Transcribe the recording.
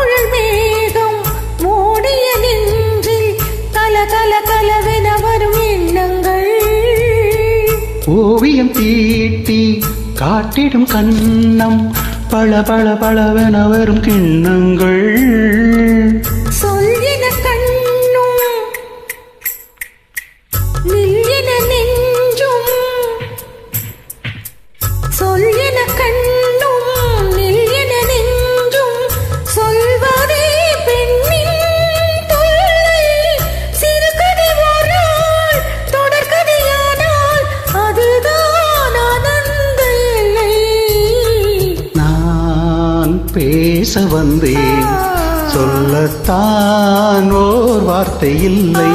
குழல் மேகம் மூடிய நெஞ்சில் கல கல கலவென வரும் எண்ணங்கள். ஓவியம் தீட்டி காட்டிடும் கண்ணம் பள பள பளவென வரும் கிண்ணங்கள். சொல்லின கண்ணும் நில்லின நெஞ்சும். சொல்லின கண்ணும் பேச வந்தேன். சொல்லத்தான் ஓர் வார்த்தை இல்லை.